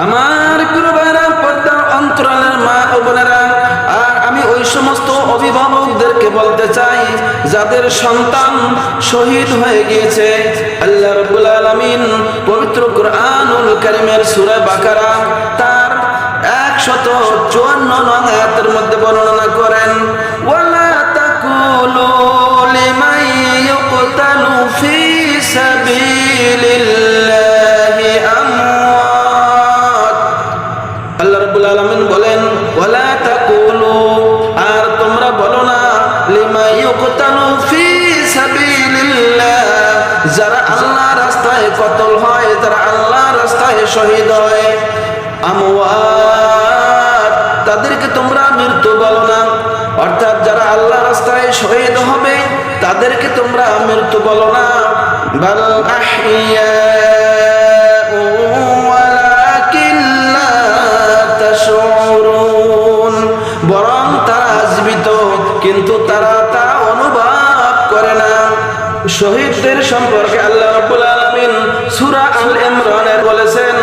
আমার কুরবানা পর্দা অন্তরালের মা ও বোনেরা, আর আমি ওই সমস্ত অভিভাবকদেরকে বলতে চাই, যাদের সন্তান শহীদ হয়ে গিয়েছে। আল্লাহ রাব্বুল আলামিন পবিত্র কোরআনুল কারীমের সূরা বাকারা তার একশত চুয়ান্ন নং আয়াতের মধ্যে বর্ণনা করেন আলামিন বলেন, ওয়ালা তাকুলু আর তোমরা বলো না, লিমা ইউকতালু ফি সাবিলিল্লাহ যারা আল্লাহ রাস্তায় কতল হয়, যারা আল্লাহ রাস্তায় শহীদ হয়। আমওয়াত, তাদেরকে তোমরা মৃত্যু বলো না। অর্থাৎ যারা আল্লাহ রাস্তায় শহীদ হবে, তাদেরকে তোমরা মৃত্যু বলো না। বাল আহইয়া শহীদদের সম্পর্কে আল্লাহ রাব্বুল আলামিন সূরা আল ইমরানের বলেছেন,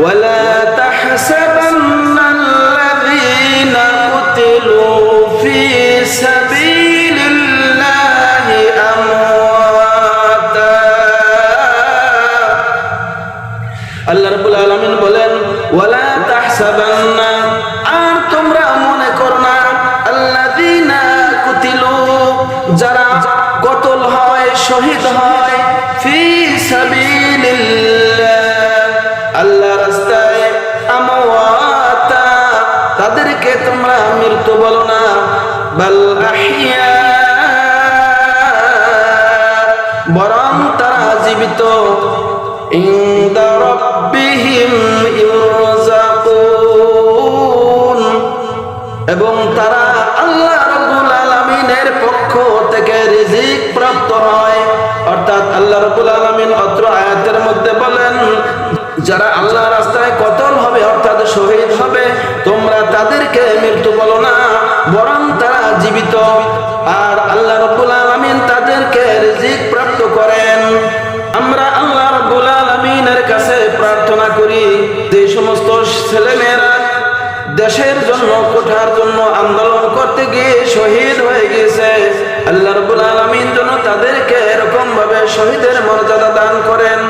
ওয়ালা তাহসাবান্নাল্লাযীনা কুতিলু ফি সাবিলিল্লাহি আমওয়াতা। আল্লাহ রাব্বুল আলামিন বলেন, ওয়ালা তাহসাবান্না, আর তোমরা মনে করো না, আল্লাযীনা কুতিলু, যারা শহীদ হয় আল্লাহ রাস্তায় তাদেরকে তোমরা মৃত্যু বলো না। বরং তারা জীবিত। এবং তারা আল্লাহ রাব্বুল আলামিন অত্র আয়াতের মধ্যে বলেন, যারা আল্লাহ রাস্তায় কতল হবে অর্থাৎ শহীদ হবে, তোমরা তাদেরকে মৃত্যু বলো না, বরং তারা জীবিত। আর আল্লাহ রাব্বুল আলামিন তাদেরকে রিজিক প্রাপ্ত করেন। আমরা আল্লাহ রাব্বুল আলামিনের কাছে প্রার্থনা করি, যে সমস্ত ছেলেমেয়েরা দেশের জন্য, কোঠার জন্য আন্দোলন করতে গিয়ে শহীদ হয়ে গিয়েছে। আল্লাহ রাব্বুল আলামিন যেন তাদেরকে শহীদের মর্যাদা দান করেন।